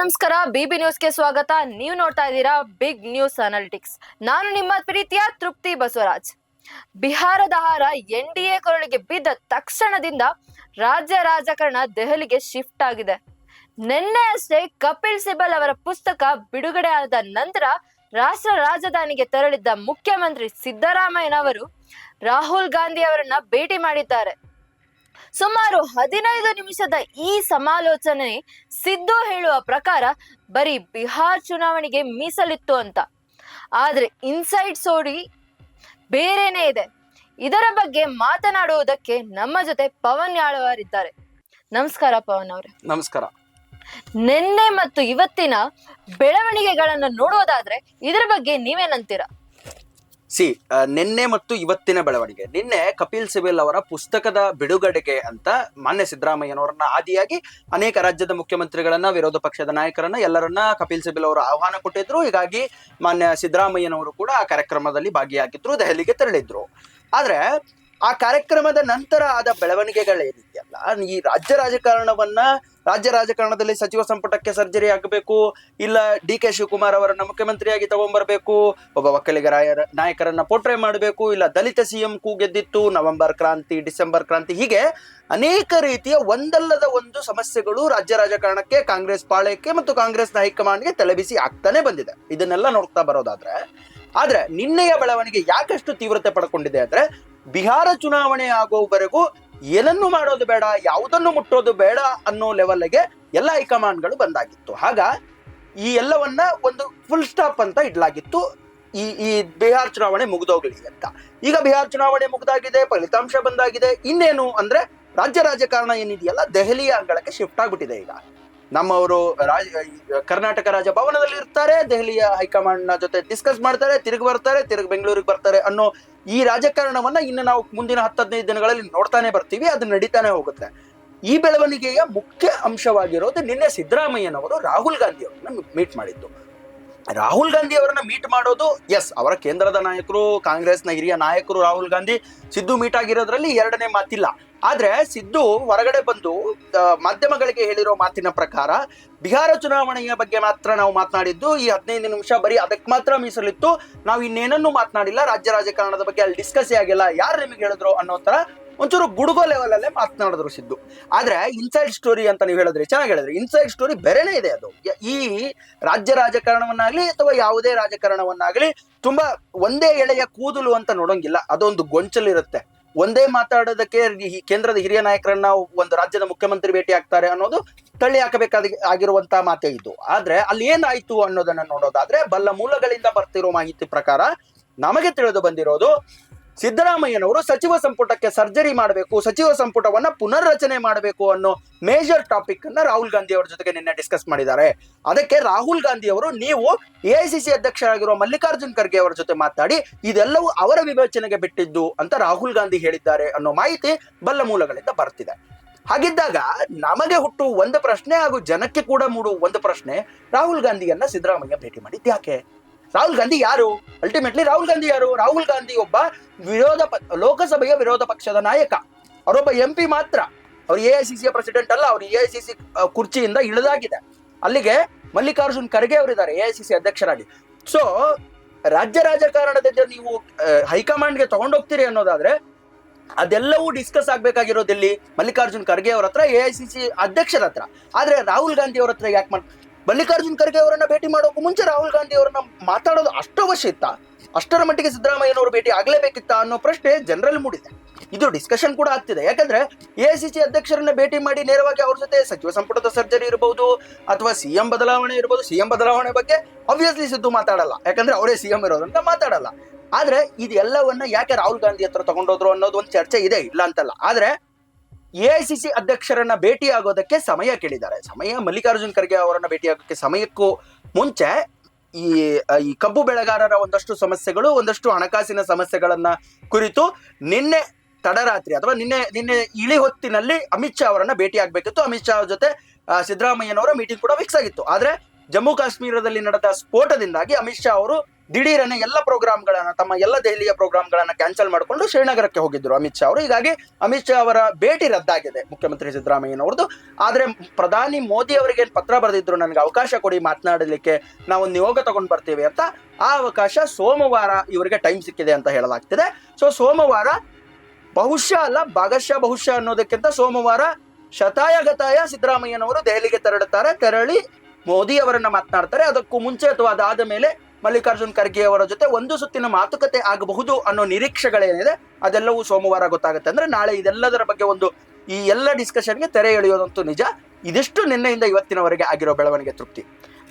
ನಮಸ್ಕಾರ. ಬಿಬಿ ನ್ಯೂಸ್ಗೆ ಸ್ವಾಗತ. ನೀವು ನೋಡ್ತಾ ಇದ್ದೀರಾ ಬಿಗ್ ನ್ಯೂಸ್ ಅನಾಲಿಟಿಕ್ಸ್. ನಾನು ನಿಮ್ಮ ಪ್ರೀತಿಯ ತೃಪ್ತಿ ಬಸವರಾಜ್. ಬಿಹಾರದ ಆಹಾರ ಎನ್ ಡಿ ಎ ಕೊರಳಿಗೆ ಬಿದ್ದ ತಕ್ಷಣದಿಂದ ರಾಜ್ಯ ರಾಜಕಾರಣ ದೆಹಲಿಗೆ ಶಿಫ್ಟ್ ಆಗಿದೆ. ನಿನ್ನೆ ಅಷ್ಟೇ ಕಪಿಲ್ ಸಿಬಲ್ ಅವರ ಪುಸ್ತಕ ಬಿಡುಗಡೆ ಆದ ನಂತರ ರಾಷ್ಟ್ರ ರಾಜಧಾನಿಗೆ ತೆರಳಿದ್ದ ಮುಖ್ಯಮಂತ್ರಿ ಸಿದ್ದರಾಮಯ್ಯನವರು ರಾಹುಲ್ ಗಾಂಧಿ ಅವರನ್ನ ಭೇಟಿ ಮಾಡಿದ್ದಾರೆ. ಸುಮಾರು ಹದಿನೈದು ನಿಮಿಷದ ಈ ಸಮಾಲೋಚನೆ ಸಿದ್ದು ಹೇಳುವ ಪ್ರಕಾರ ಬರೀ ಬಿಹಾರ್ ಚುನಾವಣೆಗೆ ಮೀಸಲಿತ್ತು ಅಂತ. ಆದ್ರೆ ಇನ್ಸೈಡ್ ಸೋಡಿ ಬೇರೆನೇ ಇದೆ. ಇದರ ಬಗ್ಗೆ ಮಾತನಾಡುವುದಕ್ಕೆ ನಮ್ಮ ಜೊತೆ ಪವನ್ ಯಾಳವರಿದ್ದಾರೆ ನಮಸ್ಕಾರ ಪವನ್ ಅವರೇ. ನಮಸ್ಕಾರ. ನಿನ್ನೆ ಮತ್ತು ಇವತ್ತಿನ ಬೆಳವಣಿಗೆಗಳನ್ನು ನೋಡೋದಾದ್ರೆ ಇದರ ಬಗ್ಗೆ ನೀವೇನಂತೀರಾ? ಸಿ ನಿನ್ನೆ ಮತ್ತು ಇವತ್ತಿನ ಬೆಳವಣಿಗೆ. ನಿನ್ನೆ ಕಪಿಲ್ ಸಿಬಿಲ್ ಅವರ ಪುಸ್ತಕದ ಬಿಡುಗಡೆಗೆ ಅಂತ ಮಾನ್ಯ ಸಿದ್ದರಾಮಯ್ಯನವರನ್ನ ಆದಿಯಾಗಿ ಅನೇಕ ರಾಜ್ಯದ ಮುಖ್ಯಮಂತ್ರಿಗಳನ್ನ, ವಿರೋಧ ಪಕ್ಷದ ನಾಯಕರನ್ನ, ಎಲ್ಲರನ್ನ ಕಪಿಲ್ ಸಿಬಿಲ್ ಅವರು ಆಹ್ವಾನ ಕೊಟ್ಟಿದ್ರು. ಹೀಗಾಗಿ ಮಾನ್ಯ ಸಿದ್ದರಾಮಯ್ಯನವರು ಕೂಡ ಆ ಕಾರ್ಯಕ್ರಮದಲ್ಲಿ ಭಾಗಿಯಾಗಿದ್ರು, ದೆಹಲಿಗೆ ತೆರಳಿದ್ರು. ಆದ್ರೆ ಆ ಕಾರ್ಯಕ್ರಮದ ನಂತರ ಆದ ಬೆಳವಣಿಗೆಗಳೇನಿದೆಯಲ್ಲ, ಈ ರಾಜ್ಯ ರಾಜಕಾರಣವನ್ನ ರಾಜ್ಯ ರಾಜಕಾರಣದಲ್ಲಿ ಸಚಿವ ಸಂಪುಟಕ್ಕೆ ಸರ್ಜರಿ ಆಗಬೇಕು, ಇಲ್ಲ ಡಿ ಕೆ ಶಿವಕುಮಾರ್ ಅವರನ್ನ ಮುಖ್ಯಮಂತ್ರಿಯಾಗಿ ತಗೊಂಡ್ಬರ್ಬೇಕು, ಒಬ್ಬ ಒಕ್ಕಲಿಗ ರಾಯರ, ನಾಯಕರನ್ನ ಪೋಟ್ರೆ ಮಾಡಬೇಕು, ಇಲ್ಲ ದಲಿತ ಸಿಎಂ ಕೂಗೆದ್ದಿತ್ತು ನವೆಂಬರ್ ಕ್ರಾಂತಿ, ಡಿಸೆಂಬರ್ ಕ್ರಾಂತಿ, ಹೀಗೆ ಅನೇಕ ರೀತಿಯ ಒಂದಲ್ಲದ ಒಂದು ಸಮಸ್ಯೆಗಳು ರಾಜ್ಯ ರಾಜಕಾರಣಕ್ಕೆ, ಕಾಂಗ್ರೆಸ್ ಪಾಳ್ಯಕ್ಕೆ ಮತ್ತು ಕಾಂಗ್ರೆಸ್ನ ಹೈಕಮಾಂಡ್ಗೆ ತಲೆಬಿಸಿ ಆಗ್ತಾನೆ ಬಂದಿದೆ. ಇದನ್ನೆಲ್ಲ ನೋಡ್ತಾ ಬರೋದಾದ್ರೆ, ಆದ್ರೆ ನಿನ್ನೆಯ ಬೆಳವಣಿಗೆ ಯಾಕಷ್ಟು ತೀವ್ರತೆ ಪಡ್ಕೊಂಡಿದೆ ಅಂದ್ರೆ, ಬಿಹಾರ ಚುನಾವಣೆ ಆಗೋವರೆಗೂ ಏನನ್ನು ಮಾಡೋದು ಬೇಡ, ಯಾವುದನ್ನು ಮುಟ್ಟೋದು ಬೇಡ ಅನ್ನೋ ಲೆವೆಲ್ಗೆ ಎಲ್ಲ ಹೈಕಮಾಂಡ್ಗಳು ಬಂದಾಗಿತ್ತು. ಆಗ ಈ ಎಲ್ಲವನ್ನ ಒಂದು ಫುಲ್ ಸ್ಟಾಪ್ ಅಂತ ಇಡ್ಲಾಗಿತ್ತು. ಈ ಈ ಬಿಹಾರ್ ಚುನಾವಣೆ ಮುಗಿದೋಗ್ಲಿ ಅಂತ. ಈಗ ಬಿಹಾರ್ ಚುನಾವಣೆ ಮುಗ್ದಾಗಿದೆ, ಫಲಿತಾಂಶ ಬಂದಾಗಿದೆ. ಇನ್ನೇನು ಅಂದ್ರೆ ರಾಜ್ಯ ರಾಜಕಾರಣ ಏನಿದೆಯಲ್ಲ, ದೆಹಲಿಯ ಅಂಗಳಕ್ಕೆ ಶಿಫ್ಟ್ ಆಗ್ಬಿಟ್ಟಿದೆ ಈಗ. ನಮ್ಮವರು ರಾಜ, ಕರ್ನಾಟಕ ರಾಜಭವನದಲ್ಲಿ ಇರ್ತಾರೆ, ದೆಹಲಿಯ ಹೈಕಮಾಂಡ್ನ ಜೊತೆ ಡಿಸ್ಕಸ್ ಮಾಡ್ತಾರೆ, ತಿರುಗಿ ಬರ್ತಾರೆ, ತಿರುಗಿ ಬೆಂಗಳೂರಿಗೆ ಬರ್ತಾರೆ ಅನ್ನೋ ಈ ರಾಜಕಾರಣವನ್ನ ಇನ್ನು ನಾವು ಮುಂದಿನ ಹತ್ತು ಹದಿನೈದು ದಿನಗಳಲ್ಲಿ ನೋಡ್ತಾನೆ ಬರ್ತೀವಿ, ಅದು ನಡೀತಾನೆ ಹೋಗುತ್ತೆ. ಈ ಬೆಳವಣಿಗೆಯ ಮುಖ್ಯ ಅಂಶವಾಗಿರೋದು ನಿನ್ನೆ ಸಿದ್ದರಾಮಯ್ಯನವರು ರಾಹುಲ್ ಗಾಂಧಿ ಅವರನ್ನ ಮೀಟ್ ಮಾಡಿದ್ದು. ರಾಹುಲ್ ಗಾಂಧಿ ಅವರನ್ನ ಮೀಟ್ ಮಾಡೋದು ಎಸ್ ಅವರ ಕೇಂದ್ರದ ನಾಯಕರು, ಕಾಂಗ್ರೆಸ್ನ ಹಿರಿಯ ನಾಯಕರು ರಾಹುಲ್ ಗಾಂಧಿ ಸಿದ್ದು ಮೀಟ್ ಆಗಿರೋದ್ರಲ್ಲಿ ಎರಡನೇ ಮಾತಿಲ್ಲ. ಆದ್ರೆ ಸಿದ್ದು ಹೊರಗಡೆ ಬಂದು ಮಾಧ್ಯಮಗಳಿಗೆ ಹೇಳಿರೋ ಮಾತಿನ ಪ್ರಕಾರ ಬಿಹಾರ ಚುನಾವಣೆಯ ಬಗ್ಗೆ ಮಾತ್ರ ನಾವು ಮಾತನಾಡಿದ್ದು, ಈ ಹದಿನೈದು ನಿಮಿಷ ಬರೀ ಅದಕ್ಕೆ ಮಾತ್ರ ಮೀಸಲಿತ್ತು ನಾವು ಇನ್ನೇನನ್ನು ಮಾತನಾಡಿಲ್ಲ. ರಾಜ್ಯ ರಾಜಕಾರಣದ ಬಗ್ಗೆ ಅಲ್ಲಿ ಡಿಸ್ಕಸ್ ಆಗಿಲ್ಲ. ಯಾರು ನಿಮಗೆ ಹೇಳಿದ್ರು ಅನ್ನೋ ತರ ಒಂಚೂರು ಗುಡುಗೋ ಲೆವೆಲ್ ಅಲ್ಲೇ ಮಾತನಾಡಿದ್ರು ಸಿದ್ದು. ಆದ್ರೆ ಇನ್ಸೈಡ್ ಸ್ಟೋರಿ ಅಂತ ನೀವು ಹೇಳಿದ್ರೆ ಚೆನ್ನಾಗಿ ಹೇಳಿದ್ರಿ ಇನ್ಸೈಡ್ ಸ್ಟೋರಿ ಬೇರೆನೇ ಇದೆ ಅದು. ಈ ರಾಜ್ಯ ರಾಜಕಾರಣವನ್ನಾಗ್ಲಿ ಅಥವಾ ಯಾವುದೇ ರಾಜಕಾರಣವನ್ನಾಗ್ಲಿ ತುಂಬಾ ಒಂದೇ ಎಳೆಯ ಕೂದಲು ಅಂತ ನೋಡೋಂಗಿಲ್ಲ. ಅದೊಂದು ಗೊಂಚಲಿರುತ್ತೆ. ಒಂದೇ ಮಾತಾಡೋದಕ್ಕೆ ಕೇಂದ್ರದ ಹಿರಿಯ ನಾಯಕರನ್ನ ಒಂದು ರಾಜ್ಯದ ಮುಖ್ಯಮಂತ್ರಿ ಭೇಟಿ ಆಗ್ತಾರೆ ಅನ್ನೋದು ತಳ್ಳಿ ಹಾಕಬೇಕಾದ ಆಗಿರುವಂತಹ ಮಾತೇ ಇದು. ಆದ್ರೆ ಅಲ್ಲಿ ಏನಾಯ್ತು ಅನ್ನೋದನ್ನ ನೋಡೋದಾದ್ರೆ ಬಲ್ಲ ಮೂಲಗಳಿಂದ ಬರ್ತಿರೋ ಮಾಹಿತಿ ಪ್ರಕಾರ ನಮಗೆ ತಿಳಿದು ಬಂದಿರೋದು ಸಿದ್ದರಾಮಯ್ಯನವರು ಸಚಿವ ಸಂಪುಟಕ್ಕೆ ಸರ್ಜರಿ ಮಾಡಬೇಕು, ಸಚಿವ ಸಂಪುಟವನ್ನ ಪುನರ್ರಚನೆ ಮಾಡಬೇಕು ಅನ್ನೋ ಮೇಜರ್ ಟಾಪಿಕ್ ಅನ್ನ ರಾಹುಲ್ ಗಾಂಧಿ ಅವರ ಜೊತೆಗೆ ನಿನ್ನೆ ಡಿಸ್ಕಸ್ ಮಾಡಿದ್ದಾರೆ. ಅದಕ್ಕೆ ರಾಹುಲ್ ಗಾಂಧಿ ಅವರು ನೀವು ಎಐಸಿಸಿ ಅಧ್ಯಕ್ಷರಾಗಿರುವ ಮಲ್ಲಿಕಾರ್ಜುನ್ ಖರ್ಗೆ ಅವರ ಜೊತೆ ಮಾತಾಡಿ, ಇದೆಲ್ಲವೂ ಅವರ ವಿವೇಚನೆಗೆ ಬಿಟ್ಟಿದ್ದು ಅಂತ ರಾಹುಲ್ ಗಾಂಧಿ ಹೇಳಿದ್ದಾರೆ ಅನ್ನೋ ಮಾಹಿತಿ ಬಲ್ಲ ಮೂಲಗಳಿಂದ ಬರ್ತಿದೆ. ಹಾಗಿದ್ದಾಗ ನಮಗೆ ಹುಟ್ಟು ಒಂದು ಪ್ರಶ್ನೆ ಹಾಗೂ ಜನಕ್ಕೆ ಕೂಡ ಮೂಡು ಒಂದು ಪ್ರಶ್ನೆ, ರಾಹುಲ್ ಗಾಂಧಿಯನ್ನ ಸಿದ್ದರಾಮಯ್ಯ ಭೇಟಿ ಮಾಡಿದ್ದು ಯಾಕೆ? ರಾಹುಲ್ ಗಾಂಧಿ ಯಾರು? ಅಲ್ಟಿಮೇಟ್ಲಿ ರಾಹುಲ್ ಗಾಂಧಿ ಯಾರು? ರಾಹುಲ್ ಗಾಂಧಿ ಒಬ್ಬ ವಿರೋಧ ಲೋಕಸಭೆಯ ವಿರೋಧ ಪಕ್ಷದ ನಾಯಕ. ಅವರೊಬ್ಬ ಎಂ ಪಿ ಮಾತ್ರ. ಅವ್ರು ಎ ಐ ಸಿ ಪ್ರೆಸಿಡೆಂಟ್ ಅಲ್ಲ, ಅವ್ರು ಎ ಐ ಸಿ ಸಿ ಕುರ್ಚಿಯಿಂದ ಇಳಿದಾಗಿದೆ. ಅಲ್ಲಿಗೆ ಮಲ್ಲಿಕಾರ್ಜುನ್ ಖರ್ಗೆ ಅವರಿದ್ದಾರೆ ಎ ಐ ಸಿ ಅಧ್ಯಕ್ಷರಾಗಿ. ಸೊ ರಾಜ್ಯ ರಾಜಕಾರಣದಿಂದ ನೀವು ಹೈಕಮಾಂಡ್ಗೆ ತಗೊಂಡೋಗ್ತೀರಿ ಅನ್ನೋದಾದ್ರೆ, ಅದೆಲ್ಲವೂ ಡಿಸ್ಕಸ್ ಆಗ್ಬೇಕಾಗಿರೋದಿಲ್ಲಿ ಮಲ್ಲಿಕಾರ್ಜುನ್ ಖರ್ಗೆ ಅವ್ರ ಹತ್ರ ಎ ಐ ಸಿ ಸಿ ಅಧ್ಯಕ್ಷರ ಹತ್ರ. ಆದ್ರೆ ರಾಹುಲ್ ಗಾಂಧಿ ಅವ್ರ ಹತ್ರ ಯಾಕೆ ಮಾಡ್ ಮಲ್ಲಿಕಾರ್ಜುನ್ ಖರ್ಗೆ ಅವರನ್ನ ಭೇಟಿ ಮಾಡೋಕ್ಕೂ ಮುಂಚೆ ರಾಹುಲ್ ಗಾಂಧಿ ಅವರನ್ನ ಮಾತಾಡೋದು ಅಷ್ಟು ಅವಶ್ಯ ಇತ್ತ? ಅಷ್ಟರ ಮಟ್ಟಿಗೆ ಸಿದ್ದರಾಮಯ್ಯನವರು ಭೇಟಿ ಆಗ್ಲೇಬೇಕಿತ್ತ ಅನ್ನೋ ಪ್ರಶ್ನೆ ಜನರಲ್ ಮೂಡಿದೆ. ಇದು ಡಿಸ್ಕಷನ್ ಕೂಡ ಆಗ್ತಿದೆ. ಯಾಕಂದ್ರೆ ಎ ಸಿ ಸಿ ಅಧ್ಯಕ್ಷರನ್ನ ಭೇಟಿ ಮಾಡಿ ನೇರವಾಗಿ ಅವ್ರ ಜೊತೆ ಸಚಿವ ಸಂಪುಟದ ಸರ್ಜರಿ ಇರಬಹುದು ಅಥವಾ ಸಿಎಂ ಬದಲಾವಣೆ ಇರಬಹುದು ಸಿಎಂ ಬದಲಾವಣೆ ಬಗ್ಗೆ ಅಬ್ವಿಯಸ್ಲಿ ಸಿದ್ದು ಮಾತಾಡಲ್ಲ. ಯಾಕಂದ್ರೆ ಅವರೇ ಸಿಎಂ ಇರೋದ್ರಿಂದ ಮಾತಾಡಲ್ಲ. ಆದ್ರೆ ಇದೆಲ್ಲವನ್ನ ಯಾಕೆ ರಾಹುಲ್ ಗಾಂಧಿ ಹತ್ರ ತಗೊಂಡೋದ್ರು ಅನ್ನೋದು ಒಂದು ಚರ್ಚೆ ಇದೆ, ಇಲ್ಲ ಅಂತಲ್ಲ. ಆದ್ರೆ ಎ ಐ ಸಿ ಸಿ ಅಧ್ಯಕ್ಷರನ್ನ ಭೇಟಿ ಆಗೋದಕ್ಕೆ ಸಮಯ ಕೇಳಿದ್ದಾರೆ. ಸಮಯ, ಮಲ್ಲಿಕಾರ್ಜುನ್ ಖರ್ಗೆ ಅವರನ್ನ ಭೇಟಿ ಆಗೋಕ್ಕೆ ಸಮಯಕ್ಕೂ ಮುಂಚೆ ಈ ಈ ಕಬ್ಬು ಬೆಳೆಗಾರರ ಒಂದಷ್ಟು ಸಮಸ್ಯೆಗಳು, ಒಂದಷ್ಟು ಹಣಕಾಸಿನ ಸಮಸ್ಯೆಗಳನ್ನ ಕುರಿತು ನಿನ್ನೆ ತಡರಾತ್ರಿ ಅಥವಾ ನಿನ್ನೆ ನಿನ್ನೆ ಇಳಿ ಹೊತ್ತಿನಲ್ಲಿ ಅಮಿತ್ ಶಾ ಅವರನ್ನ ಭೇಟಿ ಆಗ್ಬೇಕಿತ್ತು ಅಮಿತ್ ಶಾ ಜೊತೆ ಸಿದ್ದರಾಮಯ್ಯನವರ ಮೀಟಿಂಗ್ ಕೂಡ ಫಿಕ್ಸ್ ಆಗಿತ್ತು. ಆದ್ರೆ ಜಮ್ಮು ಕಾಶ್ಮೀರದಲ್ಲಿ ನಡೆದ ಸ್ಫೋಟದಿಂದಾಗಿ ಅಮಿತ್ ಶಾ ಅವರು ದಿಢೀರನೆ ಎಲ್ಲ ಪ್ರೋಗ್ರಾಮ್ಗಳನ್ನು, ತಮ್ಮ ಎಲ್ಲ ದೆಹಲಿಯ ಪ್ರೋಗ್ರಾಮ್ಗಳನ್ನು ಕ್ಯಾನ್ಸಲ್ ಮಾಡಿಕೊಂಡು ಶ್ರೀನಗರಕ್ಕೆ ಹೋಗಿದ್ರು ಅಮಿತ್ ಶಾ ಅವರು. ಹೀಗಾಗಿ ಅಮಿತ್ ಶಾ ಅವರ ಭೇಟಿ ರದ್ದಾಗಿದೆ ಮುಖ್ಯಮಂತ್ರಿ ಸಿದ್ದರಾಮಯ್ಯನವ್ರದ್ದು ಆದ್ರೆ ಪ್ರಧಾನಿ ಮೋದಿ ಅವರಿಗೆ ಪತ್ರ ಬರೆದಿದ್ರು, ನನಗೆ ಅವಕಾಶ ಕೊಡಿ, ಮಾತನಾಡಲಿಕ್ಕೆ ನಾವು ನಿಯೋಗ ತಗೊಂಡು ಬರ್ತೀವಿ ಅಂತ, ಆ ಅವಕಾಶ ಸೋಮವಾರ ಇವರಿಗೆ ಟೈಮ್ ಸಿಕ್ಕಿದೆ ಅಂತ ಹೇಳಲಾಗ್ತಿದೆ. ಸೊ ಸೋಮವಾರ ಬಹುಶಃ ಅಲ್ಲ, ಭಾಗಶಃ ಬಹುಶಃ ಅನ್ನೋದಕ್ಕಿಂತ ಸೋಮವಾರ ಶತಾಯ ಗತಾಯ ಸಿದ್ದರಾಮಯ್ಯನವರು ದೆಹಲಿಗೆ ತೆರಳುತ್ತಾರೆ, ತೆರಳಿ ಮೋದಿ ಅವರನ್ನ ಮಾತನಾಡ್ತಾರೆ. ಅದಕ್ಕೂ ಮುಂಚೆ ಅಥವಾ ಅದಾದ ಮೇಲೆ ಮಲ್ಲಿಕಾರ್ಜುನ್ ಖರ್ಗೆ ಅವರ ಜೊತೆ ಒಂದು ಸುತ್ತಿನ ಮಾತುಕತೆ ಆಗಬಹುದು ಅನ್ನೋ ನಿರೀಕ್ಷೆಗಳೇನಿದೆ ಅದೆಲ್ಲವೂ ಸೋಮವಾರ ಗೊತ್ತಾಗುತ್ತೆ. ಅಂದ್ರೆ ನಾಳೆ ಇದೆಲ್ಲದರ ಬಗ್ಗೆ ಒಂದು ಈ ಎಲ್ಲ ಡಿಸ್ಕಷನ್ಗೆ ತೆರೆ ಎಳೆಯೋದಂತೂ ನಿಜ. ಇದಿಷ್ಟು ನಿನ್ನೆಯಿಂದ ಇವತ್ತಿನವರೆಗೆ ಆಗಿರೋ ಬೆಳವಣಿಗೆ ತೃಪ್ತಿ.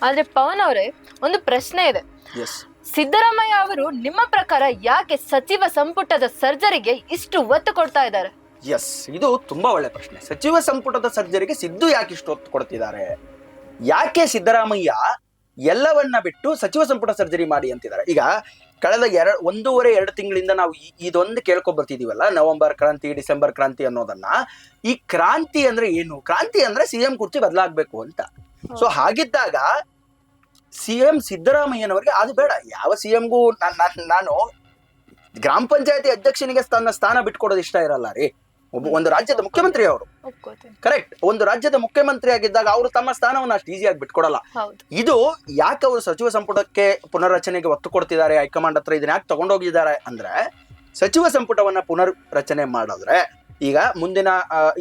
ಆದ್ರೆ ಪವನ್ ಅವರೇ ಒಂದು ಪ್ರಶ್ನೆ ಇದೆ. ಎಸ್ ಸಿದ್ದರಾಮಯ್ಯ ಅವರು ನಿಮ್ಮ ಪ್ರಕಾರ ಯಾಕೆ ಸಚಿವ ಸಂಪುಟದ ಸರ್ಜರಿಗೆ ಇಷ್ಟು ಒತ್ತು ಕೊಡ್ತಾ ಇದ್ದಾರೆ? ಎಸ್ ಇದು ತುಂಬಾ ಒಳ್ಳೆ ಪ್ರಶ್ನೆ. ಸಚಿವ ಸಂಪುಟದ ಸರ್ಜರಿಗೆ ಸಿದ್ದು ಯಾಕೆ ಇಷ್ಟು ಒತ್ತು ಕೊಡ್ತಿದ್ದಾರೆ? ಯಾಕೆ ಸಿದ್ದರಾಮಯ್ಯ ಎಲ್ಲವನ್ನ ಬಿಟ್ಟು ಸಚಿವ ಸಂಪುಟ ಸರ್ಜರಿ ಮಾಡಿ ಅಂತಿದ್ದಾರೆ. ಈಗ ಕಳೆದ ಎರಡು ಒಂದೂವರೆ ಎರಡು ತಿಂಗಳಿಂದ ನಾವು ಇದೊಂದು ಕೇಳ್ಕೊ ಬರ್ತಿದೀವಲ್ಲ ನವೆಂಬರ್ ಕ್ರಾಂತಿ ಡಿಸೆಂಬರ್ ಕ್ರಾಂತಿ ಅನ್ನೋದನ್ನ. ಈ ಕ್ರಾಂತಿ ಅಂದ್ರೆ ಏನು? ಕ್ರಾಂತಿ ಅಂದ್ರೆ ಸಿಎಂ ಕುರ್ಚಿ ಬದಲಾಗಬೇಕು ಅಂತ. ಸೊ ಹಾಗಿದ್ದಾಗ ಸಿಎಂ ಸಿದ್ದರಾಮಯ್ಯನವರಿಗೆ ಅದು ಬೇಡ. ಯಾವ ಸಿಎಂಗೂ ನಾನು ಗ್ರಾಮ ಪಂಚಾಯತಿ ಅಧ್ಯಕ್ಷನಿಗೆ ತನ್ನ ಸ್ಥಾನ ಬಿಟ್ಕೊಡೋದು ಇಷ್ಟ ಇರಲ್ಲ ರೀ. ಒಬ್ಬ ಒಂದು ರಾಜ್ಯದ ಮುಖ್ಯಮಂತ್ರಿ ಅವರು. ಕರೆಕ್ಟ್ ಒಂದು ರಾಜ್ಯದ ಮುಖ್ಯಮಂತ್ರಿ ಆಗಿದ್ದಾಗ ಅವರು ತಮ್ಮ ಸ್ಥಾನವನ್ನು ಅಷ್ಟು ಈಸಿಯಾಗಿ ಬಿಟ್ಕೊಡಲ್ಲ. ಇದು ಯಾಕೆ ಅವರು ಸಚಿವ ಸಂಪುಟಕ್ಕೆ ಪುನರ್ರಚನೆಗೆ ಒತ್ತು ಕೊಡ್ತಿದ್ದಾರೆ ಹೈಕಮಾಂಡ್ ಹತ್ರ ಇದನ್ನ ಯಾಕೆ ತಗೊಂಡೋಗಿದ್ದಾರೆ ಅಂದ್ರೆ ಸಚಿವ ಸಂಪುಟವನ್ನ ಪುನರ್ ರಚನೆ ಮಾಡಿದ್ರೆ ಈಗ ಮುಂದಿನ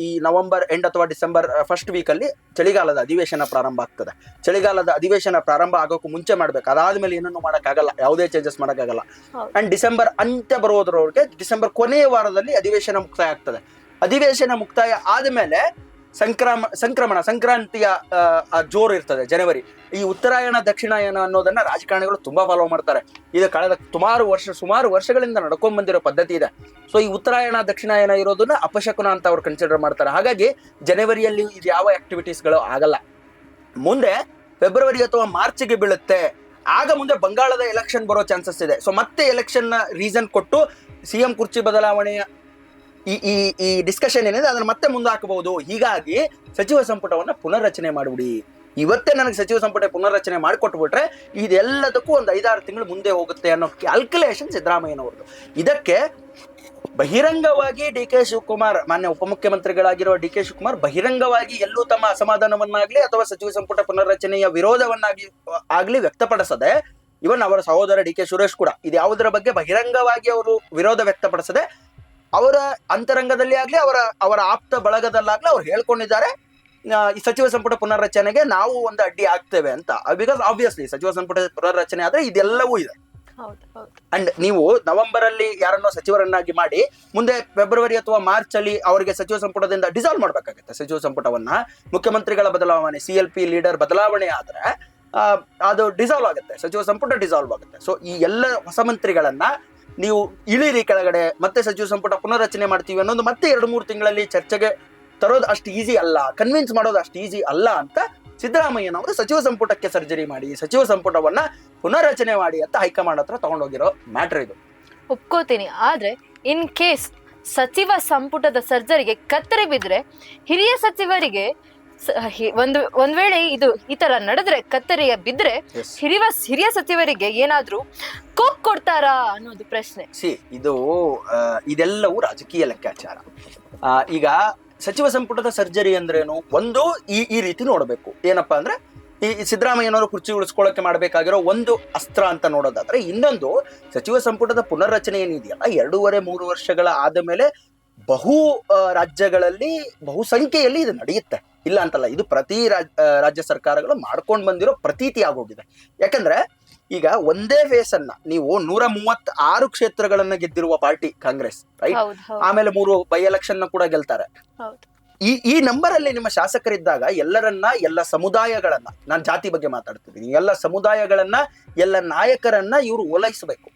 ಈ ನವೆಂಬರ್ ಎಂಡ್ ಅಥವಾ ಡಿಸೆಂಬರ್ ಫಸ್ಟ್ ವೀಕ್ ಅಲ್ಲಿ ಚಳಿಗಾಲದ ಅಧಿವೇಶನ ಪ್ರಾರಂಭ ಆಗ್ತದೆ. ಚಳಿಗಾಲದ ಅಧಿವೇಶನ ಪ್ರಾರಂಭ ಆಗೋಕ್ಕೂ ಮುಂಚೆ ಮಾಡ್ಬೇಕು. ಅದಾದ್ಮೇಲೆ ಏನನ್ನು ಮಾಡಕ್ಕಾಗಲ್ಲ. ಯಾವುದೇ ಚೇಂಜಸ್ ಮಾಡಕ್ಕಾಗಲ್ಲ. ಅಂಡ್ ಡಿಸೆಂಬರ್ ಅಂತ್ಯ ಬರೋದ್ರವ್ರಿಗೆ ಡಿಸೆಂಬರ್ ಕೊನೆಯ ವಾರದಲ್ಲಿ ಅಧಿವೇಶನ ಮುಕ್ತಾಯ ಆಗ್ತದೆ. ಅಧಿವೇಶನ ಮುಕ್ತಾಯ ಆದಮೇಲೆ ಸಂಕ್ರಮ, ಸಂಕ್ರಮಣ, ಸಂಕ್ರಾಂತಿಯ ಜೋರು ಇರ್ತದೆ ಜನವರಿ. ಈ ಉತ್ತರಾಯಣ ದಕ್ಷಿಣಾಯನ ಅನ್ನೋದನ್ನ ರಾಜಕಾರಣಿಗಳು ತುಂಬಾ ಫಾಲೋ ಮಾಡ್ತಾರೆ. ಇದು ಕಳೆದ ಸುಮಾರು ವರ್ಷ, ಸುಮಾರು ವರ್ಷಗಳಿಂದ ನಡ್ಕೊಂಡ್ ಬಂದಿರೋ ಪದ್ಧತಿ ಇದೆ. ಸೊ ಈ ಉತ್ತರಾಯಣ ದಕ್ಷಿಣಾಯನ ಇರೋದನ್ನ ಅಪಶಕುನ ಅಂತ ಅವ್ರು ಕನ್ಸಿಡರ್ ಮಾಡ್ತಾರೆ. ಹಾಗಾಗಿ ಜನವರಿಯಲ್ಲಿ ಇದು ಯಾವ ಆಕ್ಟಿವಿಟೀಸ್ಗಳು ಆಗಲ್ಲ. ಮುಂದೆ ಫೆಬ್ರವರಿ ಅಥವಾ ಮಾರ್ಚ್ಗೆ ಬೀಳುತ್ತೆ. ಆಗ ಮುಂದೆ ಬಂಗಾಳದ ಎಲೆಕ್ಷನ್ ಬರೋ ಚಾನ್ಸಸ್ ಇದೆ. ಸೊ ಮತ್ತೆ ಎಲೆಕ್ಷನ್ ರೀಸನ್ ಕೊಟ್ಟು ಸಿಎಂ ಕುರ್ಚಿ ಬದಲಾವಣೆಯ ಈ ಈ ಈ ಡಿಸ್ಕಷನ್ ಏನಿದೆ ಅದನ್ನ ಮತ್ತೆ ಮುಂದೆ ಹಾಕಬಹುದು ಹೀಗಾಗಿ ಸಚಿವ ಸಂಪುಟವನ್ನ ಪುನರ್ರಚನೆ ಮಾಡಿಬಿಡಿ. ಇವತ್ತೇ ನನಗೆ ಸಚಿವ ಸಂಪುಟ ಪುನರ್ರಚನೆ ಮಾಡಿಕೊಟ್ಬಿಟ್ರೆ ಇದೆಲ್ಲದಕ್ಕೂ ಒಂದು ಐದಾರು ತಿಂಗಳು ಮುಂದೆ ಹೋಗುತ್ತೆ ಅನ್ನೋ ಕ್ಯಾಲ್ಕುಲೇಷನ್ ಸಿದ್ದರಾಮಯ್ಯನವ್ರದ್ದು. ಇದಕ್ಕೆ ಬಹಿರಂಗವಾಗಿ ಡಿ ಕೆ ಶಿವಕುಮಾರ್, ಮಾನ್ಯ ಉಪಮುಖ್ಯಮಂತ್ರಿಗಳಾಗಿರುವ ಡಿ ಕೆ ಶಿವಕುಮಾರ್ ಬಹಿರಂಗವಾಗಿ ಎಲ್ಲೂ ತಮ್ಮ ಅಸಮಾಧಾನವನ್ನಾಗ್ಲಿ ಅಥವಾ ಸಚಿವ ಸಂಪುಟ ಪುನರ್ರಚನೆಯ ವಿರೋಧವನ್ನಾಗಿ ಆಗ್ಲಿ ವ್ಯಕ್ತಪಡಿಸದೆ ಇವನ್ ಅವರ ಸಹೋದರ ಡಿ ಕೆ ಸುರೇಶ್ ಕೂಡ, ಇದ್ಯಾವುದರ ಬಗ್ಗೆ ಬಹಿರಂಗವಾಗಿ ಅವರು ವಿರೋಧ ವ್ಯಕ್ತಪಡಿಸದೆ ಅವರ ಅಂತರಂಗದಲ್ಲಿ ಆಗ್ಲಿ ಅವರ ಅವರ ಆಪ್ತ ಬಳಗದಲ್ಲಾಗ್ಲಿ ಅವ್ರು ಹೇಳ್ಕೊಂಡಿದ್ದಾರೆ. ಈ ಸಚಿವ ಸಂಪುಟ ಪುನರ್ರಚನೆಗೆ ನಾವು ಒಂದು ಅಡ್ಡಿ ಆಗ್ತೇವೆ ಅಂತ. ಬಿಕಾಸ್ ಆಬ್ವಿಯಸ್ಲಿ ಸಚಿವ ಸಂಪುಟ ಪುನರ್ರಚನೆ ಆದ್ರೆ ಇದೆಲ್ಲವೂ ಇದೆ. ಅಂಡ್ ನೀವು ನವೆಂಬರ್ ಅಲ್ಲಿ ಯಾರನ್ನೋ ಸಚಿವರನ್ನಾಗಿ ಮಾಡಿ ಮುಂದೆ ಫೆಬ್ರವರಿ ಅಥವಾ ಮಾರ್ಚ್ ಅಲ್ಲಿ ಅವರಿಗೆ ಸಚಿವ ಸಂಪುಟದಿಂದ ಡಿಸಾಲ್ವ್ ಮಾಡ್ಬೇಕಾಗುತ್ತೆ. ಸಚಿವ ಸಂಪುಟವನ್ನ ಮುಖ್ಯಮಂತ್ರಿಗಳ ಬದಲಾವಣೆ ಸಿ ಎಲ್ ಪಿ ಲೀಡರ್ ಬದಲಾವಣೆ ಆದ್ರೆ ಆ, ಅದು ಡಿಸಾಲ್ವ್ ಆಗುತ್ತೆ. ಸಚಿವ ಸಂಪುಟ ಡಿಸಾಲ್ವ್ ಆಗುತ್ತೆ. ಸೊ ಈ ಎಲ್ಲ ಹೊಸ ಮಂತ್ರಿಗಳನ್ನ ನೀವು ಇಳಿರಿ ಕೆಳಗಡೆ ಮತ್ತೆ ಸಚಿವ ಸಂಪುಟ ಪುನರ್ರಚನೆ ಮಾಡ್ತೀವಿ ಅನ್ನೋದು ಮತ್ತೆ ಎರಡು ಮೂರು ತಿಂಗಳಲ್ಲಿ ಚರ್ಚೆಗೆ ತರೋದು ಅಷ್ಟು ಈಸಿ ಅಲ್ಲ ಕನ್ವಿನ್ಸ್ ಮಾಡೋದು ಅಷ್ಟು ಈಸಿ ಅಲ್ಲ ಅಂತ ಸಿದ್ದರಾಮಯ್ಯನವರು ಸಚಿವ ಸಂಪುಟಕ್ಕೆ ಸರ್ಜರಿ ಮಾಡಿ ಸಚಿವ ಸಂಪುಟವನ್ನ ಪುನರ್ರಚನೆ ಮಾಡಿ ಅಂತ ಹೈಕಮಾಂಡ್ ಹತ್ರ ತಗೊಂಡೋಗಿರೋ ಮ್ಯಾಟ್ರ್ ಇದು ಒಪ್ಕೋತೀನಿ ಆದ್ರೆ ಇನ್ ಕೇಸ್ ಸಚಿವ ಸಂಪುಟದ ಸರ್ಜರಿಗೆ ಕತ್ತರಿ ಬಿದ್ರೆ ಹಿರಿಯ ಸಚಿವರಿಗೆ ಒಂದು ಒಂದ್ ವೇಳೆ ಇದು ಈ ತರ ನಡೆದ್ರೆ ಕತ್ತರಿಯ ಬಿದ್ರೆ. ಹಿರಿಯ ಹಿರಿಯ ಸಚಿವರಿಗೆ ಏನಾದ್ರೂ ಕೊಡ್ತಾರಾ ಅನ್ನೋದು ಪ್ರಶ್ನೆ. ಸಿ, ಇದು ಇದೆಲ್ಲವೂ ರಾಜಕೀಯ ಲೆಕ್ಕಾಚಾರ. ಈಗ ಸಚಿವ ಸಂಪುಟದ ಸರ್ಜರಿ ಅಂದ್ರೇನು? ಒಂದು, ಈ ಈ ರೀತಿ ನೋಡಬೇಕು. ಏನಪ್ಪಾ ಅಂದ್ರೆ, ಈ ಸಿದ್ದರಾಮಯ್ಯನವರು ಕುರ್ಚಿ ಉಳಿಸ್ಕೊಳ್ಳೋಕೆ ಮಾಡಬೇಕಾಗಿರೋ ಒಂದು ಅಸ್ತ್ರ ಅಂತ ನೋಡೋದಾದ್ರೆ, ಇನ್ನೊಂದು, ಸಚಿವ ಸಂಪುಟದ ಪುನರ್ರಚನೆ ಏನಿದೆಯಲ್ಲ ಎರಡೂವರೆ, ಮೂರು ವರ್ಷಗಳ ಆದ ಮೇಲೆ ಬಹು ರಾಜ್ಯಗಳಲ್ಲಿ ಬಹು ಸಂಖ್ಯೆಯಲ್ಲಿ ಇದು ನಡೆಯುತ್ತೆ. ಇಲ್ಲ ಅಂತಲ್ಲ, ಇದು ಪ್ರತಿ ರಾಜ್ಯ ಸರ್ಕಾರಗಳು ಮಾಡ್ಕೊಂಡು ಬಂದಿರೋ ಪ್ರತೀತಿ ಆಗೋಗಿದೆ. ಯಾಕಂದ್ರೆ ಈಗ ಒಂದೇ ಫೇಸ್ ಅನ್ನ ನೀವು ನೂರ ಮೂವತ್ ಆರು ಕ್ಷೇತ್ರಗಳನ್ನ ಗೆದ್ದಿರುವ ಪಾರ್ಟಿ ಕಾಂಗ್ರೆಸ್ ರೈಟ್ ಆಮೇಲೆ ಮೂರು ಬೈ ಎಲೆಕ್ಷನ್ ಕೂಡ ಗೆಲ್ತಾರೆ. ಈ ಈ ನಂಬರ್ ಅಲ್ಲಿ ನಿಮ್ಮ ಶಾಸಕರಿದ್ದಾಗ ಎಲ್ಲರನ್ನ ಎಲ್ಲ ಸಮುದಾಯಗಳನ್ನ ನಾನು ಜಾತಿ ಬಗ್ಗೆ ಮಾತಾಡ್ತಿದ್ದೀನಿ ಎಲ್ಲ ಸಮುದಾಯಗಳನ್ನ ಎಲ್ಲ ನಾಯಕರನ್ನ ಇವರು ಓಲೈಸಬೇಕು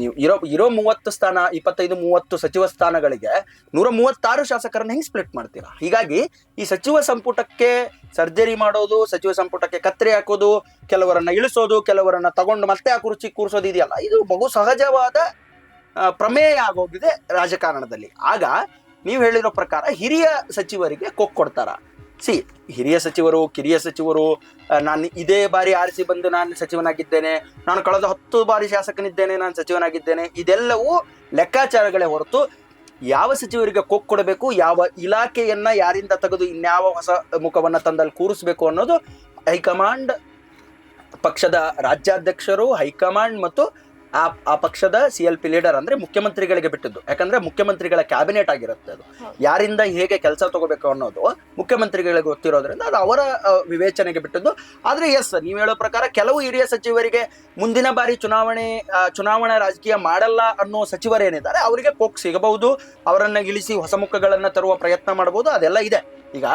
ನೀವು ಇರೋ ಇರೋ ಮೂವತ್ತು ಸ್ಥಾನ, ಇಪ್ಪತ್ತೈದು, ಮೂವತ್ತು ಸಚಿವ ಸ್ಥಾನಗಳಿಗೆ ನೂರ ಮೂವತ್ತಾರು ಶಾಸಕರನ್ನ ಹೆಂಗ್ ಸ್ಪ್ಲಿಟ್ ಮಾಡ್ತೀರಾ? ಹೀಗಾಗಿ ಈ ಸಚಿವ ಸಂಪುಟಕ್ಕೆ ಸರ್ಜರಿ ಮಾಡೋದು, ಸಚಿವ ಸಂಪುಟಕ್ಕೆ ಕತ್ತರಿ ಹಾಕೋದು, ಕೆಲವರನ್ನ ಇಳಿಸೋದು, ಕೆಲವರನ್ನ ತಗೊಂಡು ಮತ್ತೆ ಆ ಕುರ್ಚಿ ಕೂರಿಸೋದು ಇದೆಯಲ್ಲ, ಇದು ಬಹು ಸಹಜವಾದ ಪ್ರಮೇಯ ಆಗೋಗಿದೆ ರಾಜಕಾರಣದಲ್ಲಿ. ಆಗ ನೀವು ಹೇಳಿರೋ ಪ್ರಕಾರ ಹಿರಿಯ ಸಚಿವರಿಗೆ ಕೊಕ್ ಕೊಡ್ತಾರ? ಸಿ, ಹಿರಿಯ ಸಚಿವರು, ಕಿರಿಯ ಸಚಿವರು ನಾನು ಇದೇ ಬಾರಿ ಆರಿಸಿ ಬಂದು ನಾನು ಸಚಿವನಾಗಿದ್ದೇನೆ. ನಾನು ಕಳೆದ ಹತ್ತು ಬಾರಿ ಶಾಸಕನಿದ್ದೇನೆ, ನಾನು ಸಚಿವನಾಗಿದ್ದೇನೆ. ಇದೆಲ್ಲವೂ ಲೆಕ್ಕಾಚಾರಗಳೇ ಹೊರತು ಯಾವ ಸಚಿವರಿಗೆ ಕೊಕ್ ಕೊಡಬೇಕು, ಯಾವ ಇಲಾಖೆಯನ್ನ ಯಾರಿಂದ ತೆಗೆದು ಇನ್ಯಾವ ಹೊಸ ಮುಖವನ್ನ ತಂದಲ್ಲಿ ಕೂರಿಸಬೇಕು ಅನ್ನೋದು ಹೈಕಮಾಂಡ್ ಪಕ್ಷದ ರಾಜ್ಯಾಧ್ಯಕ್ಷರು, ಹೈಕಮಾಂಡ್ ಮತ್ತು ಆ ಆ ಪಕ್ಷದ ಸಿ ಎಲ್ ಪಿ ಲೀಡರ್ ಅಂದ್ರೆ ಮುಖ್ಯಮಂತ್ರಿಗಳಿಗೆ ಬಿಟ್ಟಿದ್ದು. ಯಾಕಂದ್ರೆ ಮುಖ್ಯಮಂತ್ರಿಗಳ ಕ್ಯಾಬಿನೆಟ್ ಆಗಿರುತ್ತೆ ಅದು. ಯಾರಿಂದ ಹೇಗೆ ಕೆಲಸ ತಗೋಬೇಕು ಅನ್ನೋದು ಮುಖ್ಯಮಂತ್ರಿಗಳಿಗೆ ಗೊತ್ತಿರೋದ್ರಿಂದ ಅದು ಅವರ ವಿವೇಚನೆಗೆ ಬಿಟ್ಟಿದ್ದು. ಆದ್ರೆ ಎಸ್ ನೀವು ಹೇಳೋ ಪ್ರಕಾರ ಕೆಲವು ಹಿರಿಯ ಸಚಿವರಿಗೆ ಮುಂದಿನ ಬಾರಿ ಚುನಾವಣೆ ಚುನಾವಣಾ ರಾಜಕೀಯ ಮಾಡಲ್ಲ ಅನ್ನೋ ಸಚಿವರೇನಿದ್ದಾರೆ ಅವರಿಗೆ ಕೋಕ್ ಸಿಗಬಹುದು, ಅವರನ್ನ ಇಳಿಸಿ ಹೊಸ ಮುಖಗಳನ್ನ ತರುವ ಪ್ರಯತ್ನ ಮಾಡಬಹುದು, ಅದೆಲ್ಲ ಇದೆ. ಈಗ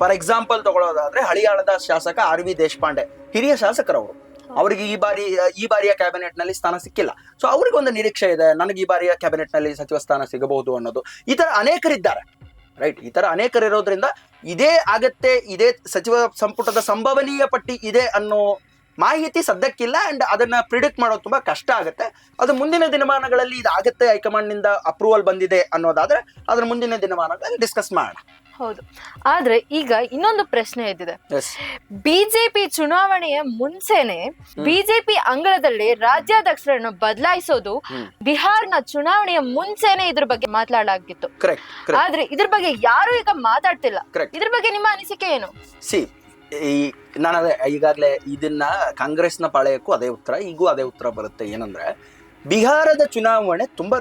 ಫಾರ್ ಎಕ್ಸಾಂಪಲ್ ತಗೊಳ್ಳೋದಾದ್ರೆ ಹಳಿಯಾಳದ ಶಾಸಕ ಆರ್ ವಿ ದೇಶಪಾಂಡೆ, ಹಿರಿಯ ಶಾಸಕರವರು. ಅವರಿಗೆ ಈ ಬಾರಿ, ಈ ಬಾರಿಯ ಕ್ಯಾಬಿನೆಟ್ನಲ್ಲಿ ಸ್ಥಾನ ಸಿಕ್ಕಿಲ್ಲ. ಸೊ ಅವರಿಗೆ ಒಂದು ನಿರೀಕ್ಷೆ ಇದೆ. ನನಗೆ ಈ ಬಾರಿಯ ಕ್ಯಾಬಿನೆಟ್ನಲ್ಲಿ ಸಚಿವ ಸ್ಥಾನ ಸಿಗಬಹುದು ಅನ್ನೋದು. ಈ ತರ ಅನೇಕರಿದ್ದಾರೆ ರೈಟ್ ಈ ತರ ಅನೇಕರಿರೋದ್ರಿಂದ ಇದೇ ಆಗತ್ತೆ, ಇದೇ ಸಚಿವ ಸಂಪುಟದ ಸಂಭವನೀಯ ಪಟ್ಟಿ ಇದೆ ಅನ್ನೋ ಮಾಹಿತಿ ಸದ್ಯಕ್ಕಿಲ್ಲ ಅಂಡ್ ಅದನ್ನ ಪ್ರಿಡಿಕ್ಟ್ ಮಾಡೋದು ತುಂಬಾ ಕಷ್ಟ ಆಗುತ್ತೆ. ಅದು ಮುಂದಿನ ದಿನಮಾನಗಳಲ್ಲಿ ಇದು ಆಗತ್ತೆ ಹೈಕಮಾಂಡ್ನಿಂದ ಅಪ್ರೂವಲ್ ಬಂದಿದೆ ಅನ್ನೋದಾದ್ರೆ ಅದ್ರ ಮುಂದಿನ ದಿನಮಾನಗಳಲ್ಲಿ ಡಿಸ್ಕಸ್ ಮಾಡೋಣ. ಹೌದು. ಆದ್ರೆ ಈಗ ಇನ್ನೊಂದು ಪ್ರಶ್ನೆ ಎದ್ದಿದೆ. ಬಿಜೆಪಿ ಚುನಾವಣೆಯ ಮುಂಚೆನೆ ಬಿಜೆಪಿ ಅಂಗಳದಲ್ಲಿ ರಾಜ್ಯಾಧ್ಯಕ್ಷರನ್ನು ಬದಲಾಯಿಸೋದು. ಬಿಹಾರ್ನ ಚುನಾವಣೆಯ ಮುಂಚೆನೆ ಇದ್ರ ಬಗ್ಗೆ ಮಾತನಾಡಲಾಗಿತ್ತು ಆದ್ರೆ ಇದ್ರ ಬಗ್ಗೆ ಯಾರು ಈಗ ಮಾತಾಡ್ತಿಲ್ಲ. ಇದ್ರ ಬಗ್ಗೆ ನಿಮ್ಮ ಅನಿಸಿಕೆ ಏನು? ಸಿ ಈ ನಾನು ಅದೇ ಈಗಾಗಲೇ ಇದನ್ನ ಕಾಂಗ್ರೆಸ್ನ ಪಾಳೆಯಕ್ಕೂ ಅದೇ ಉತ್ತರ ಈಗೂ ಅದೇ ಉತ್ತರ ಬರುತ್ತೆ. ಏನಂದ್ರೆ ಬಿಹಾರದ ಚುನಾವಣೆ ತುಂಬಾ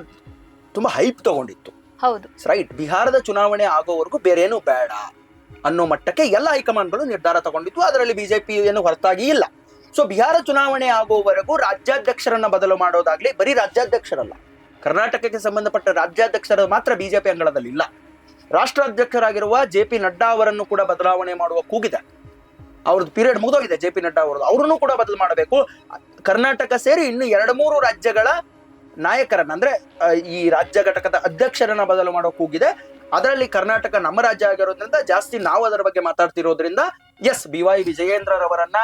ತುಂಬಾ ಹೈಪ್ ತಗೊಂಡಿತ್ತು. ಹೌದು. ರೈಟ್ ಬಿಹಾರದ ಚುನಾವಣೆ ಆಗೋವರೆಗೂ ಬೇರೇನು ಬೇಡ ಅನ್ನೋ ಮಟ್ಟಕ್ಕೆ ಎಲ್ಲ ಹೈಕಮಾಂಡ್ಗಳು ನಿರ್ಧಾರ ತಗೊಂಡಿತ್ತು ಅದರಲ್ಲಿ ಬಿಜೆಪಿ ಏನು ಹೊರತಾಗಿ ಇಲ್ಲ. ಸೊ ಬಿಹಾರ ಚುನಾವಣೆ ಆಗೋವರೆಗೂ ರಾಜ್ಯಾಧ್ಯಕ್ಷರನ್ನ ಬದಲು ಮಾಡೋದಾಗ್ಲಿ ಬರೀ ರಾಜ್ಯಾಧ್ಯಕ್ಷರಲ್ಲ. ಕರ್ನಾಟಕಕ್ಕೆ ಸಂಬಂಧಪಟ್ಟ ರಾಜ್ಯಾಧ್ಯಕ್ಷರ ಮಾತ್ರ ಬಿಜೆಪಿ ಅಂಗಳದಲ್ಲಿ ಇಲ್ಲ. ರಾಷ್ಟ್ರಾಧ್ಯಕ್ಷರಾಗಿರುವ ಜೆ ಪಿ ನಡ್ಡಾ ಅವರನ್ನು ಕೂಡ ಬದಲಾವಣೆ ಮಾಡುವ ಕೂಗಿದೆ. ಅವ್ರದ್ದು ಪೀರಿಯಡ್ ಮುಗಿದೋಗಿದೆ ಜೆ ಪಿ ನಡ್ಡಾ ಅವರದ್ದು. ಅವರನ್ನು ಕೂಡ ಬದಲು ಮಾಡಬೇಕು. ಕರ್ನಾಟಕ ಸೇರಿ ಇನ್ನು ಎರಡು ಮೂರು ರಾಜ್ಯಗಳ ನಾಯಕರನ್ನ, ಅಂದ್ರೆ ಈ ರಾಜ್ಯ ಘಟಕದ ಅಧ್ಯಕ್ಷರನ್ನ ಬದಲು ಮಾಡೋ ಕೂಗಿದೆ ಅದರಲ್ಲಿ ಕರ್ನಾಟಕ ನಮ್ಮ ರಾಜ್ಯ ಆಗಿರೋದ್ರಿಂದ ಜಾಸ್ತಿ ನಾವು ಅದರ ಬಗ್ಗೆ ಮಾತಾಡ್ತಿರೋದ್ರಿಂದ ಎಸ್ ಬಿ ವೈ ವಿಜಯೇಂದ್ರರವರನ್ನ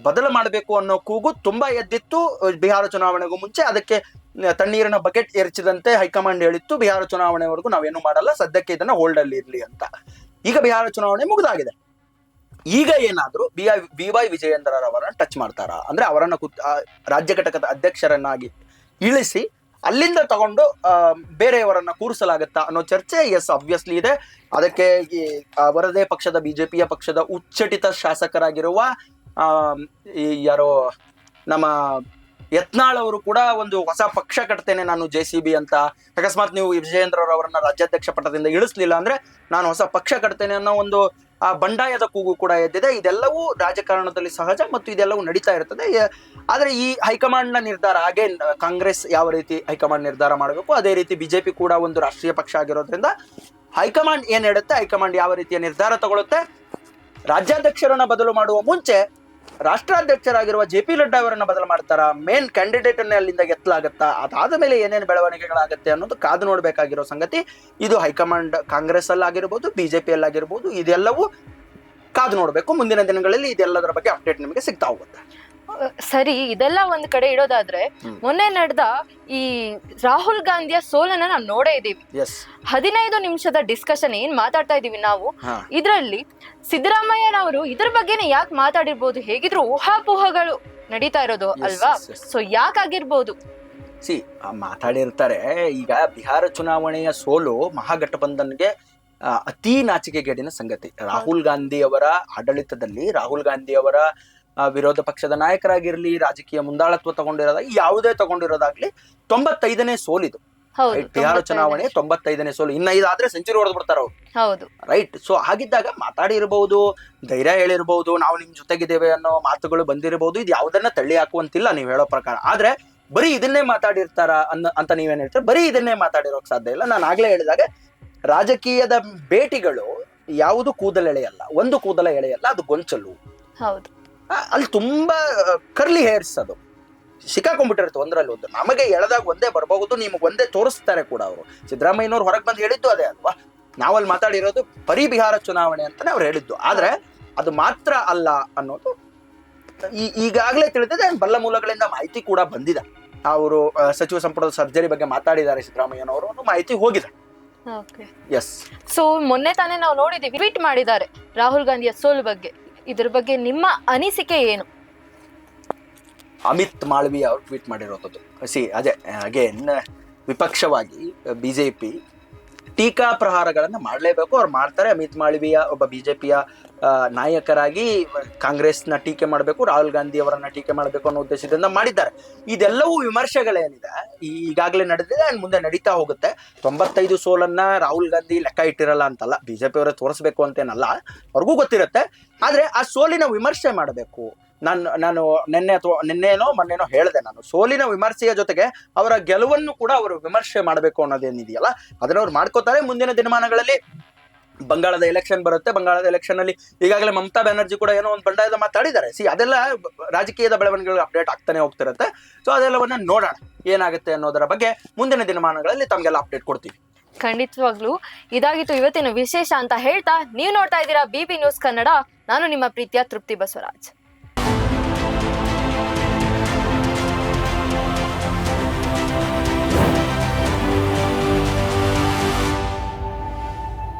ಬದಲು ಮಾಡಬೇಕು ಅನ್ನೋ ಕೂಗು ತುಂಬಾ ಎದ್ದಿತ್ತು. ಬಿಹಾರ ಚುನಾವಣೆಗೂ ಮುಂಚೆ ಅದಕ್ಕೆ ತಣ್ಣೀರಿನ ಬಕೆಟ್ ಎರಚಿದಂತೆ ಹೈಕಮಾಂಡ್ ಹೇಳಿತ್ತು, ಬಿಹಾರ ಚುನಾವಣೆವರೆಗೂ ನಾವೇನು ಮಾಡಲ್ಲ, ಸದ್ಯಕ್ಕೆ ಇದನ್ನ ಹೋಲ್ಡ್ ಅಲ್ಲಿ ಇರ್ಲಿ ಅಂತ. ಈಗ ಬಿಹಾರ ಚುನಾವಣೆ ಮುಗಿದಾಗಿದೆ. ಈಗ ಏನಾದರೂ ಬಿ ಐ ವೈ ವಿಜಯೇಂದ್ರರವರನ್ನ ಟಚ್ ಮಾಡ್ತಾರಾ? ಅಂದ್ರೆ ಅವರನ್ನ ರಾಜ್ಯ ಘಟಕದ ಅಧ್ಯಕ್ಷರನ್ನಾಗಿ ಇಳಿಸಿ ಅಲ್ಲಿಂದ ತಗೊಂಡು ಬೇರೆಯವರನ್ನ ಕೂರಿಸಲಾಗುತ್ತಾ ಅನ್ನೋ ಚರ್ಚೆ ಎಸ್ ಅಬ್ವಿಯಸ್ಲಿ ಇದೆ. ಅದಕ್ಕೆ ಈ ಅವರದೇ ಪಕ್ಷದ, ಬಿಜೆಪಿಯ ಪಕ್ಷದ ಉಚ್ಚಟಿತ ಶಾಸಕರಾಗಿರುವ ಯಾರೋ, ನಮ್ಮ ಯತ್ನಾಳ್ ಅವರು ಕೂಡ ಒಂದು ಹೊಸ ಪಕ್ಷ ಕಟ್ತೇನೆ ನಾನು ಜೆ ಸಿ ಬಿ ಅಂತ. ಅಕಸ್ಮಾತ್ ನೀವು ವಿಜಯೇಂದ್ರ ಅವರನ್ನ ರಾಜ್ಯಾಧ್ಯಕ್ಷ ಪಟ್ಟದಿಂದ ಇಳಿಸ್ಲಿಲ್ಲ ಅಂದ್ರೆ ನಾನು ಹೊಸ ಪಕ್ಷ ಕಟ್ತೇನೆ ಅನ್ನೋ ಒಂದು, ಆ, ಬಂಡಾಯದ ಕೂಗು ಕೂಡ ಎದ್ದಿದೆ. ಇದೆಲ್ಲವೂ ರಾಜಕಾರಣದಲ್ಲಿ ಸಹಜ ಮತ್ತು ಇದೆಲ್ಲವೂ ನಡೀತಾ ಇರ್ತದೆ. ಆದರೆ ಈ ಹೈಕಮಾಂಡ್ನ ನಿರ್ಧಾರ ಹಾಗೆ ಕಾಂಗ್ರೆಸ್ ಯಾವ ರೀತಿ ಹೈಕಮಾಂಡ್ ನಿರ್ಧಾರ ಮಾಡಬೇಕು, ಅದೇ ರೀತಿ ಬಿಜೆಪಿ ಕೂಡ ಒಂದು ರಾಷ್ಟ್ರೀಯ ಪಕ್ಷ ಆಗಿರೋದ್ರಿಂದ ಹೈಕಮಾಂಡ್ ಏನ್ ಹೇಳುತ್ತೆ, ಹೈಕಮಾಂಡ್ ಯಾವ ರೀತಿಯ ನಿರ್ಧಾರ ತಗೊಳುತ್ತೆ ರಾಜ್ಯಾಧ್ಯಕ್ಷರನ್ನ ಬದಲು ಮಾಡುವ ಮುಂಚೆ ರಾಷ್ಟ್ರಾಧ್ಯಕ್ಷರಾಗಿರುವ ಜೆ ಪಿ ನಡ್ಡಾ ಅವರನ್ನ ಬದಲು ಮಾಡ್ತಾರ? ಮೇನ್ ಕ್ಯಾಂಡಿಡೇಟ್ ಅನ್ನೇ ಅಲ್ಲಿಂದ ಎತ್ತಲಾಗತ್ತಾ ಅದಾದ ಮೇಲೆ ಏನೇನು ಬೆಳವಣಿಗೆಗಳಾಗತ್ತೆ ಅನ್ನೋದು ಕಾದು ನೋಡಬೇಕಾಗಿರೋ ಸಂಗತಿ. ಇದು ಹೈಕಮಾಂಡ್ ಕಾಂಗ್ರೆಸ್ ಅಲ್ಲಾಗಿರ್ಬೋದು ಬಿಜೆಪಿ ಅಲ್ಲಾಗಿರ್ಬೋದು ಇದೆಲ್ಲವೂ ಕಾದು ನೋಡಬೇಕು. ಮುಂದಿನ ದಿನಗಳಲ್ಲಿ ಇದೆಲ್ಲದರ ಬಗ್ಗೆ ಅಪ್ಡೇಟ್ ನಿಮಗೆ ಸಿಗ್ತಾ ಹೋಗುತ್ತೆ. ಸರಿ ಇದೆಲ್ಲ ಒಂದ್ ಕಡೆ ಇಡೋದಾದ್ರೆ ಮೊನ್ನೆ ನಡೆದ ಈ ರಾಹುಲ್ ಗಾಂಧಿಯ ಸೋಲನ್ನ ನಾವು ನೋಡೇ ಇದೀವಿ ಹದಿನೈದು ನಿಮಿಷದ ಡಿಸ್ಕಷನ್ ಏನ್ ಮಾತಾಡ್ತಾ ಇದೀವಿ ನಾವು ಇದರಲ್ಲಿ ಸಿದ್ದರಾಮಯ್ಯನವರು ಇದ್ರ ಬಗ್ಗೆನೇ ಯಾಕೆ ಮಾತಾಡಿರ್ಬೋದು ಹೇಗಿದ್ರು ಊಹಾಪೋಹಗಳು ನಡೀತಾ ಇರೋದು ಅಲ್ವಾ. ಸೊ ಯಾಕಾಗಿರ್ಬೋದು ಸಿ ಮಾತಾಡಿರ್ತಾರೆ ಈಗ ಬಿಹಾರ ಚುನಾವಣೆಯ ಸೋಲು ಮಹಾಗಠಬಂಧನ್ಗೆ ಅತಿ ನಾಚಿಕೆಗೇಡಿನ ಸಂಗತಿ. ರಾಹುಲ್ ಗಾಂಧಿ ಅವರ ಆಡಳಿತದಲ್ಲಿ ರಾಹುಲ್ ಗಾಂಧಿ ಅವರ ವಿರೋಧ ಪಕ್ಷದ ನಾಯಕರಾಗಿರ್ಲಿ ರಾಜಕೀಯ ಮುಂದಾಳತ್ವ ತಗೊಂಡಿರೋದಾಗಿ ಯಾವುದೇ ತಗೊಂಡಿರೋದಾಗ್ಲಿ ತೊಂಬತ್ತೈದನೇ ಸೋಲಿದು? ಬಿಹಾರ. ಚುನಾವಣೆ ತೊಂಬತ್ತೈದನೇ ಸೋಲು. ಇನ್ನ ಇದಾದ್ರೆ ಸೆಂಚುರಿ ಹೊಡೆದು ಬಿಡ್ತಾರ ಅವ್ರು. ಹೌದು. ರೈಟ್ ಸೊ ಹಾಗಿದ್ದಾಗ ಮಾತಾಡಿರಬಹುದು ಧೈರ್ಯ ಹೇಳಿರಬಹುದು ನಾವು ನಿಮ್ ಜೊತೆಗಿದ್ದೇವೆ ಅನ್ನೋ ಮಾತುಗಳು ಬಂದಿರಬಹುದು ಇದು ಯಾವುದನ್ನ ತಳ್ಳಿ ಹಾಕುವಂತಿಲ್ಲ ನೀವು ಹೇಳೋ ಪ್ರಕಾರ. ಆದ್ರೆ ಬರೀ ಇದನ್ನೇ ಮಾತಾಡಿರ್ತಾರ ಅನ್ನ ಅಂತ ನೀವೇನ್ ಹೇಳ್ತೀರ? ಬರೀ ಇದನ್ನೇ ಮಾತಾಡಿರೋಕ್ ಸಾಧ್ಯ ಇಲ್ಲ. ನಾನು ಆಗ್ಲೇ ಹೇಳಿದಾಗ ರಾಜಕೀಯದ ಭೇಟಿಗಳು ಯಾವುದು ಕೂದಲ ಎಳೆಯಲ್ಲ ಒಂದು ಕೂದಲ ಎಳೆಯಲ್ಲ ಅದು ಗೊಂಚಲು. ಹೌದು. ಅಲ್ಲಿ ತುಂಬಾ ಕರ್ಲಿ ಹೇರ್ಸ್ ಅದು. ಸಿಕ್ಕಾಕೊಂಡ್ಬಿಟ್ಟಿರುತ್ತೆ ಒಂದ್ರಲ್ಲಿ ಒಂದು. ನಮಗೆ ಎಳೆದಾಗ ಒಂದೇ ಬರಬಹುದು ನಿಮಗೆ ಒಂದೇ ತೋರಿಸ್ತಾರೆ ಕೂಡ ಅವರು. ಸಿದ್ದರಾಮಯ್ಯನವ್ರು ಹೊರಗೆ ಬಂದು ಹೇಳಿದ್ದು ಅದೇ ಅಲ್ವಾ? ನಾವಲ್ಲಿ ಮಾತಾಡಿರೋದು ಪರಿ ಬಿಹಾರ ಚುನಾವಣೆ ಅಂತಾನೆ ಅವ್ರು ಹೇಳಿದ್ದು. ಆದ್ರೆ ಅದು ಮಾತ್ರ ಅಲ್ಲ ಅನ್ನೋದು ಈ ಈಗಾಗಲೇ ತಿಳಿದಿದೆ. ಬಲ್ಲ ಮೂಲಗಳಿಂದ ಮಾಹಿತಿ ಕೂಡ ಬಂದಿದೆ. ಅವರು ಸಚಿವ ಸಂಪುಟದ ಸರ್ಜರಿ ಬಗ್ಗೆ ಮಾತಾಡಿದ್ದಾರೆ ಸಿದ್ದರಾಮಯ್ಯನವರು. ಅನ್ನೋ ಮಾಹಿತಿ ಹೋಗಿದೆ. ಎಸ್ ಸೊ ಮೊನ್ನೆ ತಾನೇ ನಾವು ನೋಡಿದ್ದೀವಿ. ಟ್ವೀಟ್ ಮಾಡಿದ್ದಾರೆ ರಾಹುಲ್ ಗಾಂಧಿಯ ಸೋಲು ಬಗ್ಗೆ. ಇದ್ರ ಬಗ್ಗೆ ನಿಮ್ಮ ಅನಿಸಿಕೆ ಏನು? ಅಮಿತ್ ಮಾಳ್ವಿ ಅವರು ಟ್ವೀಟ್ ಮಾಡಿರೋದು ಸಿ ಅದೇ ಅಗೇನ್ ವಿಪಕ್ಷವಾಗಿ, ಬಿಜೆಪಿ ಟೀಕಾ ಪ್ರಹಾರಗಳನ್ನು ಮಾಡಲೇಬೇಕು. ಅವ್ರು ಮಾಡ್ತಾರೆ. ಅಮಿತ್ ಮಾಳವಿಯ ಒಬ್ಬ ಬಿಜೆಪಿಯ ನಾಯಕರಾಗಿ ಕಾಂಗ್ರೆಸ್ನ ಟೀಕೆ ಮಾಡಬೇಕು, ರಾಹುಲ್ ಗಾಂಧಿ ಅವರನ್ನ ಟೀಕೆ ಮಾಡಬೇಕು ಅನ್ನೋ ಉದ್ದೇಶದಿಂದ ಮಾಡಿದ್ದಾರೆ. ಇದೆಲ್ಲವೂ ವಿಮರ್ಶೆಗಳೇನಿದೆ. ಈಗಾಗಲೇ ನಡೆದಿದೆ ಅಂಡ್ ಮುಂದೆ ನಡೀತಾ ಹೋಗುತ್ತೆ. ತೊಂಬತ್ತೈದು ಸೋಲನ್ನ ರಾಹುಲ್ ಗಾಂಧಿ ಲೆಕ್ಕ ಇಟ್ಟಿರಲ್ಲ ಅಂತಲ್ಲ ಬಿಜೆಪಿ ಅವರೇ ತೋರಿಸ್ಬೇಕು ಅಂತೇನಲ್ಲ, ಅವ್ರಿಗೂ ಗೊತ್ತಿರುತ್ತೆ. ಆದರೆ ಆ ಸೋಲಿನ ವಿಮರ್ಶೆ ಮಾಡಬೇಕು. ನಾನು ನಾನು ನಿನ್ನೆ ಅಥವಾ ನಿನ್ನೆನೋ ಮೊನ್ನೆನೋ ಹೇಳಿದೆ ನಾನು. ಸೋಲಿನ ವಿಮರ್ಶೆಯ ಜೊತೆಗೆ ಅವರ ಗೆಲುವನ್ನು ಕೂಡ ಅವರು ವಿಮರ್ಶೆ ಮಾಡಬೇಕು ಅನ್ನೋದೇನಿದೆಯಲ್ಲ, ಅದನ್ನ ಅವ್ರು ಮಾಡ್ಕೋತಾರೆ. ಮುಂದಿನ ದಿನಮಾನಗಳಲ್ಲಿ ಬಂಗಾಳದ ಎಲೆಕ್ಷನ್ ಬರುತ್ತೆ. ಬಂಗಾಳದ ಎಲೆಕ್ಷನ್ ಅಲ್ಲಿ ಈಗಾಗಲೇ ಮಮತಾ ಬ್ಯಾನರ್ಜಿ ಕೂಡ ಏನೋ ಒಂದು ಬಂಡಾಯದ ಮಾತಾಡಿದ್ದಾರೆ ಸಿ ಅದೆಲ್ಲ ರಾಜಕೀಯದ ಬೆಳವಣಿಗೆಗಳು ಅಪ್ಡೇಟ್ ಆಗ್ತಾನೆ ಹೋಗ್ತಿರುತ್ತೆ. ಸೊ ಅದೆಲ್ಲವನ್ನ ನೋಡೋಣ ಏನಾಗುತ್ತೆ ಅನ್ನೋದರ ಬಗ್ಗೆ ಮುಂದಿನ ದಿನಮಾನಗಳಲ್ಲಿ ತಮಗೆಲ್ಲ ಅಪ್ಡೇಟ್ ಕೊಡ್ತೀವಿ. ಖಂಡಿತವಾಗ್ಲೂ ಇದಾಗಿತ್ತು ಇವತ್ತಿನ ವಿಶೇಷ ಅಂತ ಹೇಳ್ತಾ, ನೀವು ನೋಡ್ತಾ ಇದ್ದೀರಾ ಬಿ ಬಿ ನ್ಯೂಸ್ ಕನ್ನಡ. ನಾನು ನಿಮ್ಮ ಪ್ರೀತಿಯ ತೃಪ್ತಿ ಬಸವರಾಜ್.